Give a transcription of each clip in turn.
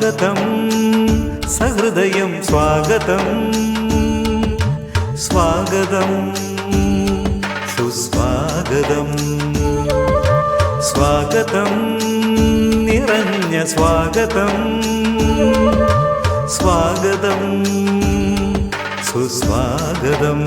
സ്വാഗതം. സഹൃദയം സ്വാഗതം. സ്വാഗതം. സുസ്വാഗതം. സ്വാഗതം. നിറഞ്ഞ സ്വാഗതം. സ്വാഗതം. സുസ്വാഗതം.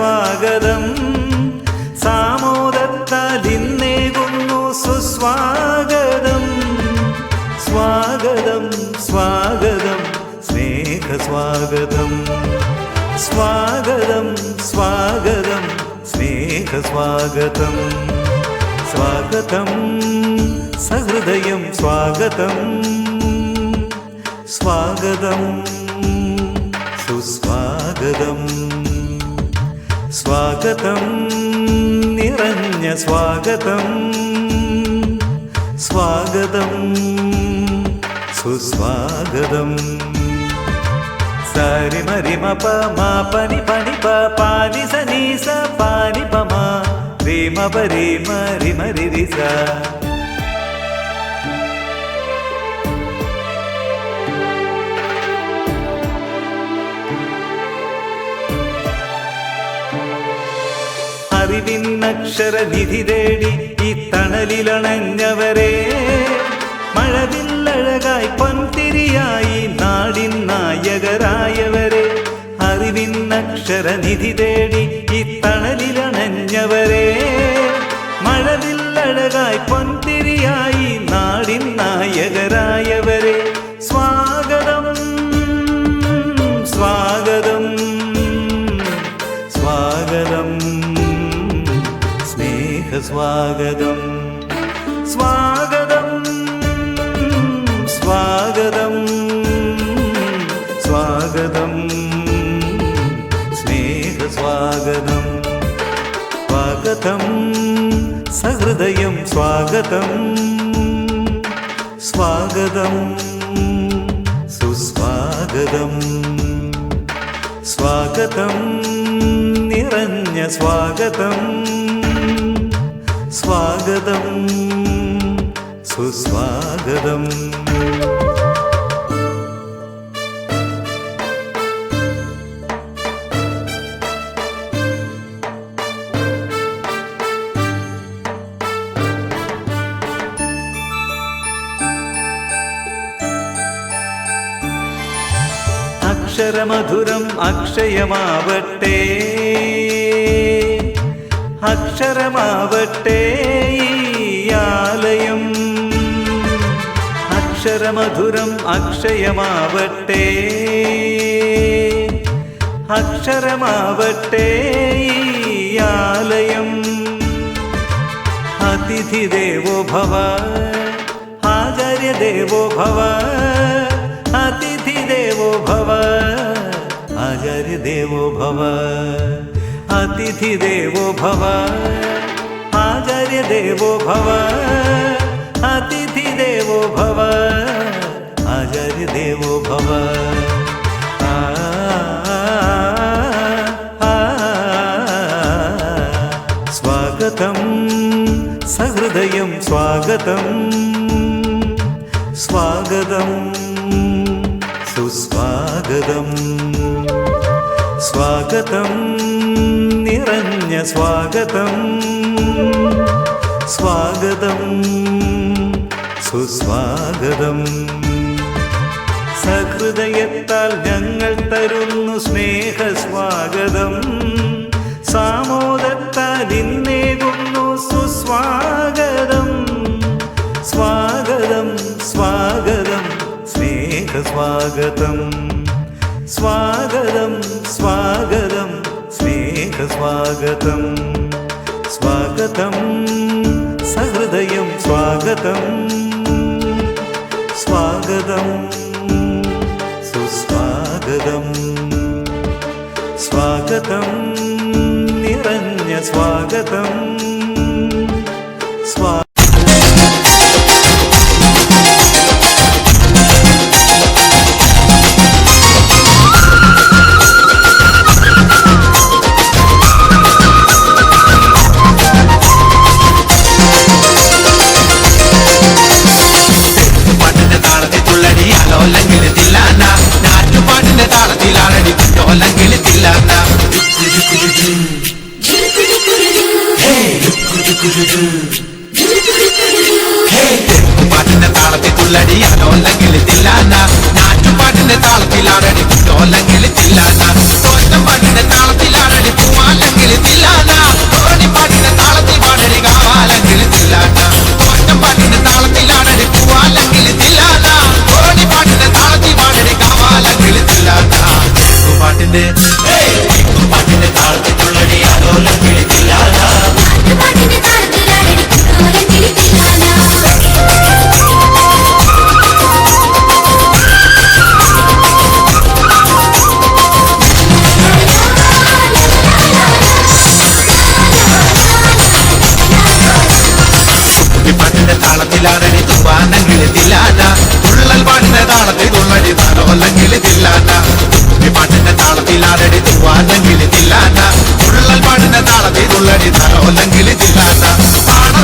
സ്നേഹസ്വാഗതം സാമോദത്താൽ ഇന്നേകുന്നു സുസ്വാഗതം. സ്വാഗതം സ്വാഗതം സ്നേഹസ്വാഗതം. സ്വാഗതം സ്വാഗതം സ്നേഹസ്വാഗതം. സ്വാഗതം സഹൃദയം സ്വാഗതം. സ്വാഗതം സുസ്വാഗതം. സ്വാഗതം നിറഞ്ഞ സ്വാഗതം. സ്വാഗതം സുസ്വാഗതം. സരി മരി മപ മാ പനി പനി പ പാനി സനി സ പാനി പ മാ. രി മ പ രി മ രി മ രി രി സ. അറിവിന്നക്ഷര തേടി ഈ തണലിലണഞ്ഞവരെ. മഴവില്ലഴകായി പൊൻതിരിയായി നാടിൻ നായകരായവരെ. അറിവിന്നക്ഷര നിധി തേടി ഈ തണലിലണഞ്ഞവരെ. മഴവില്ലഴകായി പൊൻതിരിയായി സ്നേഹസ്വാഗതം സ്വാഗതം. സ്വാഗതം. സ്വാഗതം. സ്നേഹസ്വാഗതം. സ്വാഗതം. സഹൃദയം സ്വാഗതം. സ്വാഗതം. സുസ്വാഗതം. സ്വാഗതം. നിറഞ്ഞ സ്വാഗതം. സ്വാഗതം. സുസ്വാഗതം. അക്ഷരമധുരം അക്ഷയമാവട്ടെ. അക്ഷരമാവട്ടെ ആലയം. അക്ഷരമധുരം അക്ഷയമാവട്ടെ. അക്ഷരമാവട്ടെ ആലയം. അതിഥി ദേവോ ഭവ ആചാര്യ ദേവോ ഭവ അതിഥി ദേവോ ഭവ ആചാര്യ ദേവോ ഭവ. അതിഥി ദേവോ ഭവ ആചാര്യ ദേവോ ഭവ അതിഥി ദേവോ ഭവ ആചാര്യ ദേവോ ഭവ ആ, ആ, ആ, സ്വാഗതം സഹൃദയം സ്വാഗതം സ്വാഗതം. സ്വാഗതം. സ്വാഗതം സ്വാഗതം സുസ്വാഗതം. സഹൃദയത്താൽ ഞങ്ങൾ തരുന്നു സ്നേഹസ്വാഗതം. സാമോദത്താൽ ഇന്നേകുന്നു സുസ്വാഗതം. സ്വാഗതം സ്വാഗതം സ്നേഹസ്വാഗതം. स्वागतं स्वागतं सहृदयं स्वागतं स्वागतं सुस्वागतं स्वागतं निरन्य स्वागतम् പാട്ടിന്റെ താളത്തിൽ തുള്ളടി അലോല്ലെങ്കിൽ തില്ലാന? നാട്ടുപാട്ടിന്റെ താളത്തിലാണടി കുറ്റോല്ലെങ്കിൽ തില്ലാന? തോറ്റം പാട്ടിന്റെ താളത്തിലാണടി പൂവാല്ലെങ്കിൽ തില്ലാന തില്ലാന തുള്ളൽ പാട്ടിന്റെ താളത്തിൽ തുള്ളടി ഈ പാട്ടിന്റെ താളത്തിലാണടി തുമ്പാനെങ്കിൽ തില്ലാന തുള്ളൽ പാട്ടിന്റെ താളത്തിൽ തുള്ളടി താളമല്ലെങ്കിൽ തില്ലാന പാട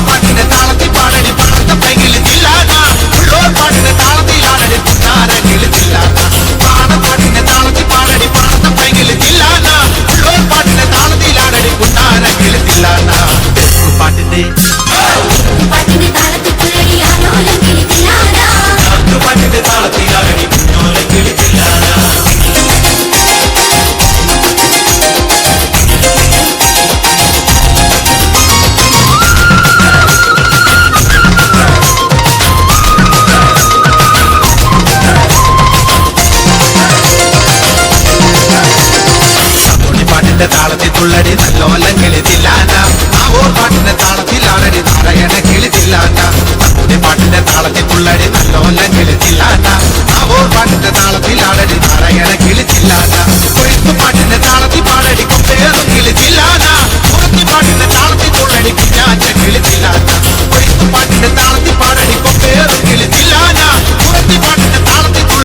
ഉള്ളടി നല്ലോലം കിളിതില്ലാണ്ട ആവോർ പാട്ടിന്റെ താളത്തിലാണടി നാരായണ കിളിതില്ലാണ്ട നമ്മുടെ പാട്ടിന്റെ താളത്തിൽ ഉള്ളടി